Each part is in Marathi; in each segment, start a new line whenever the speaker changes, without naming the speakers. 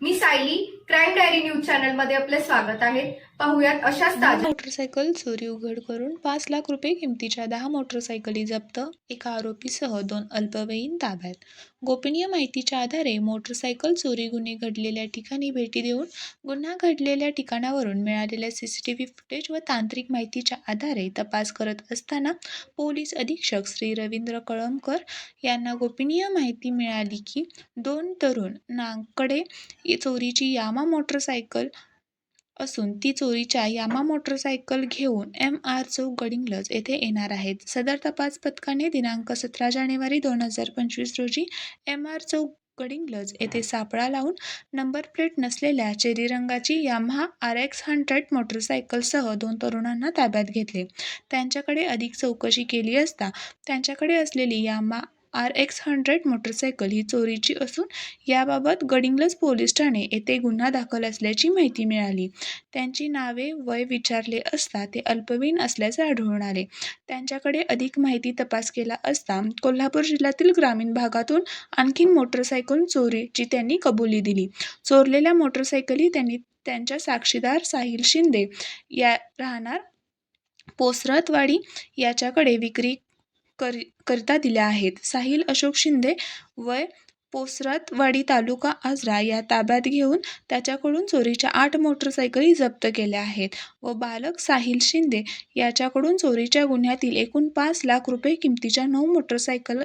मी सायली क्राईम डायरी न्यूज चॅनलमध्ये आपले स्वागत आहे. पाहुयात अशाच ताज्या
मोटरसायकल चोरी उघड करून पाच लाख रुपये किमतीच्या दहा मोटरसायकली जप्त एका आरोपीसह दोन अल्पवयीन ताब्यात. गोपनीय माहितीच्या आधारे मोटरसायकल चोरी गुन्हे घडलेल्या ठिकाणी भेटी देऊन गुन्हा घडलेल्या ठिकाणावरून मिळालेल्या C C T V footage व तांत्रिक माहितीच्या आधारे तपास करत असताना पोलीस अधीक्षक श्री रवींद्र कळमकर यांना गोपनीय माहिती मिळाली की दोन तरुण नागकडे चोरीची यामा मोटरसायकल असून ती चोरीच्या यामा मोटरसायकल घेऊन एम आर चौक गडिंगलज येथे येणार आहेत. सदर तपास पथकाने दिनांक सतरा जानेवारी दोन हजार पंचवीस रोजी एम आर चौक गडिंगलज येथे सापळा लावून नंबर प्लेट नसलेल्या चेरी रंगाची याम्हा आर एक्स हंड्रेड मोटरसायकलसह दोन तरुणांना ताब्यात घेतले. त्यांच्याकडे अधिक चौकशी केली असता त्यांच्याकडे असलेली Yamaha R X hundred motorcycle ही चोरीची असून याबाबत गडिंग्लज पोलीस ठाणे येथे गुन्हा दाखल असल्याची माहिती मिळाली. त्यांची नावे वय विचारले असता ते अल्पवयीन असल्याचे आढळून आले. त्यांच्याकडे अधिक माहिती तपास केला असता कोल्हापूर जिल्ह्यातील ग्रामीण भागातून आणखीन मोटरसायकल चोरीची त्यांनी कबुली दिली. चोरलेल्या मोटरसायकली त्यांनी त्यांच्या साक्षीदार साहिल शिंदे या राहणार पोसरतवाडी याच्याकडे विक्री करी करिता दिल्या आहेत. साहिल अशोक शिंदे वय पोसरतवाडी तालुका आजरा या ताब्यात घेऊन त्याच्याकडून चोरीच्या आठ मोटरसायकली जप्त केल्या आहेत व बालक साहिल शिंदे याच्याकडून चोरीच्या गुन्ह्यातील एकूण पाच लाख रुपये किमतीच्या नऊ मोटरसायकल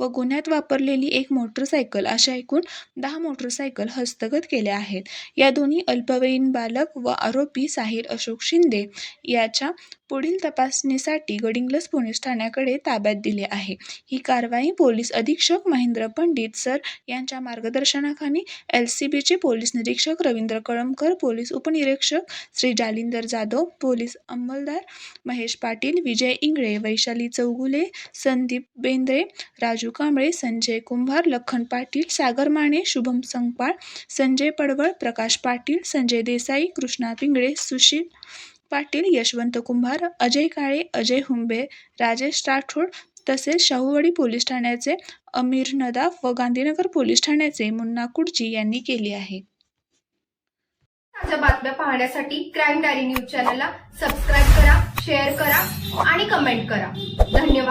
व गुन्ह्यात वापरलेली एक मोटरसायकल अशा एकूण दहा मोटरसायकल हस्तगत केल्या आहेत. या दोन्ही अल्पवयीन बालक व आरोपी साहिल अशोक शिंदे याच्या पुढील तपासणीसाठी गडिंग्लज पोलीस ठाण्याकडे ताब्यात दिले आहे. ही कारवाई पोलीस अधीक्षक महेंद्र पंडित सर यांच्या मार्गदर्शनाखाली एल सी बीचे पोलीस निरीक्षक रवींद्र कळमकर पोलीस उपनिरीक्षक श्री जालिंदर जाधव पोलीस अंमलदार महेश पाटील विजय इंगळे वैशाली चौगुले संदीप बेंद्रे राजू कांबळे संजय कुंभार लखन पाटील सागर माने शुभम संगपाळ संजय पडवळ प्रकाश पाटील संजय देसाई कृष्णा पिंगळे सुशील पाटील यशवंत कुंभार अजय काळे अजय हुंबे राजेश राठोड तसेच शाहूवाडी पोलीस ठाण्याचे अमीर नदाफ व गांधीनगर पोलीस ठाण्याचे मुन्ना कुडजी यांनी केली आहे.
ताज्या बातम्या पाहण्यासाठी क्राईम डायरी न्यूज चॅनलला सबस्क्राईब करा शेअर करा आणि कमेंट करा. धन्यवाद.